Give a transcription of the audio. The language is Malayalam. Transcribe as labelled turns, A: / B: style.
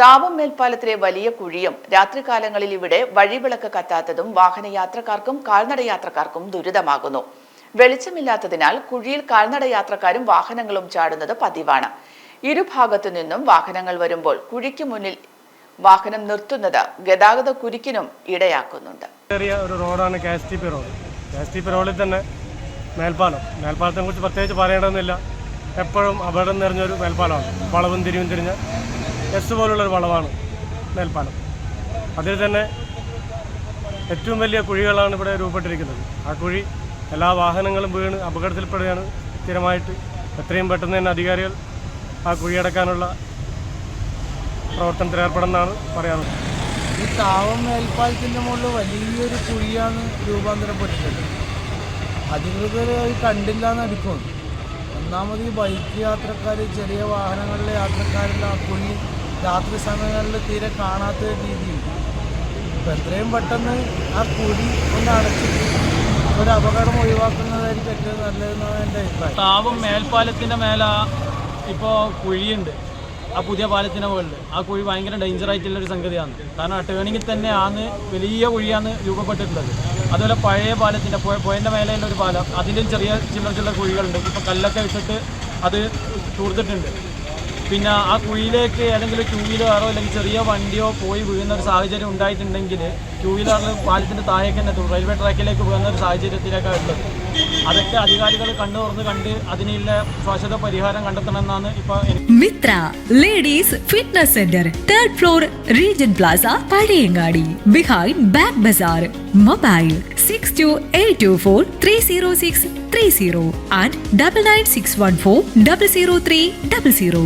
A: താവം മേൽപ്പാലത്തിലെ വലിയ കുഴിയും രാത്രികാലങ്ങളിൽ ഇവിടെ വഴിവിളക്ക് കത്താത്തതും വാഹനയാത്രക്കാർക്കും കാൽനടയാത്രക്കാർക്കും ദുരിതമാകുന്നു. വെളിച്ചമില്ലാത്തതിനാൽ കുഴിയിൽ കാൽനടയാത്രക്കാരും വാഹനങ്ങളും ചാടുന്നത് പതിവാണ്. ഇരുഭാഗത്തു നിന്നും വാഹനങ്ങൾ വരുമ്പോൾ കുഴിക്ക് മുന്നിൽ വാഹനം നിർത്തുന്നത് ഗതാഗത കുരുക്കിനും ഇടയാക്കുന്നുണ്ട്.
B: ചെറിയ ഒരു റോഡാണ് റോഡിൽ തന്നെ മേൽപ്പാലം. മേൽപ്പാലത്തെ കുറിച്ച് പ്രത്യേകിച്ച് പറയേണ്ടതൊന്നുമില്ല. എപ്പോഴും അപകടം നിറഞ്ഞൊരു മേൽപ്പാലമാണ്. വളവും തിരിവും തിരിഞ്ഞ എസ് പോലുള്ളൊരു വളവാണ് മേൽപ്പാലം. അതിൽ തന്നെ ഏറ്റവും വലിയ കുഴികളാണ് ഇവിടെ രൂപപ്പെട്ടിരിക്കുന്നത്. ആ കുഴി എല്ലാ വാഹനങ്ങളും വീണ് അപകടത്തിൽപ്പെടുകയാണ്. സ്ഥിരമായിട്ട് എത്രയും പെട്ടെന്ന് തന്നെ അധികാരികൾ ആ കുഴിയടക്കാനുള്ള പ്രവർത്തനത്തിൽ ഏർപ്പെടുന്നതാണ് പറയാനുള്ളത്.
C: ഈ താവം മേൽപ്പാലത്തിന്റെ മുകളിൽ വലിയൊരു കുഴിയാണ് രൂപാന്തരപ്പെട്ടിട്ടുള്ളത്. അധികൃതർ അത് കണ്ടില്ല എന്നടിക്കുന്നു ഒന്നാമത് ഈ ബൈക്ക് യാത്രക്കാർ ചെറിയ വാഹനങ്ങളിലെ യാത്രക്കാരെല്ലാം ആ കുഴി രാത്രി സമയങ്ങളിൽ തീരെ കാണാത്ത രീതിയിൽ. ഇപ്പം എത്രയും പെട്ടെന്ന് ആ കുഴി ഒന്ന് അടച്ചിട്ട് ഒരു അപകടം ഒഴിവാക്കുന്നതായിരിക്കും ഏറ്റവും നല്ലതെന്നാണ് എന്റെ അഭിപ്രായം.
D: താപം മേൽപ്പാലത്തിന്റെ മേലെ ഇപ്പോൾ കുഴിയുണ്ട്. ആ പുതിയ പാലത്തിന്റെ മുകളിൽ ആ കുഴി ഭയങ്കര ഡേഞ്ചർ ആയിട്ടുള്ള ഒരു സംഗതിയാണ്. കാരണം ആ ടേണിങ്ങിൽ ആന്ന് വലിയ കുഴിയാണ് രൂപപ്പെട്ടിട്ടുള്ളത്. അതുപോലെ പഴയ പാലത്തിന്റെ പുഴന്റെ മേലെയുള്ള ഒരു പാലം അതിന്റെയും ചെറിയ ചില്ലറ ചില്ലറ കുഴികളുണ്ട്. ഇപ്പോൾ കല്ലൊക്കെ ഇട്ടിട്ട് അത് തൂർത്തിട്ടുണ്ട് പിന്നെ ആ കുഴിയിലേക്ക് ഏതെങ്കിലും ടൂ വീലറോ അല്ലെങ്കിൽ ചെറിയ വണ്ടിയോ പോയി വീഴുന്ന ഒരു സാഹചര്യം ഉണ്ടായിട്ടുണ്ടെങ്കിൽ ടൂ വീലറിൽ പാലത്തിന്റെ താഴേക്ക് തന്നെ റെയിൽവേ ട്രാക്കിലേക്ക് പോകുന്ന ഒരു സാഹചര്യത്തിലേക്കാണ് ഉള്ളത് അതൊക്കെ അധികാരികൾ കണ്ടു തുറന്ന് കണ്ട് അതിനുള്ള ശാശ്വത പരിഹാരം കണ്ടെത്തണമെന്നാണ് ഇപ്പൊ
E: Mitra ladies fitness centre third floor Regen plaza Pazhayangadi behind bag bazaar mobile six two eight two four three zero six three zero and double nine six one four double zero three double zero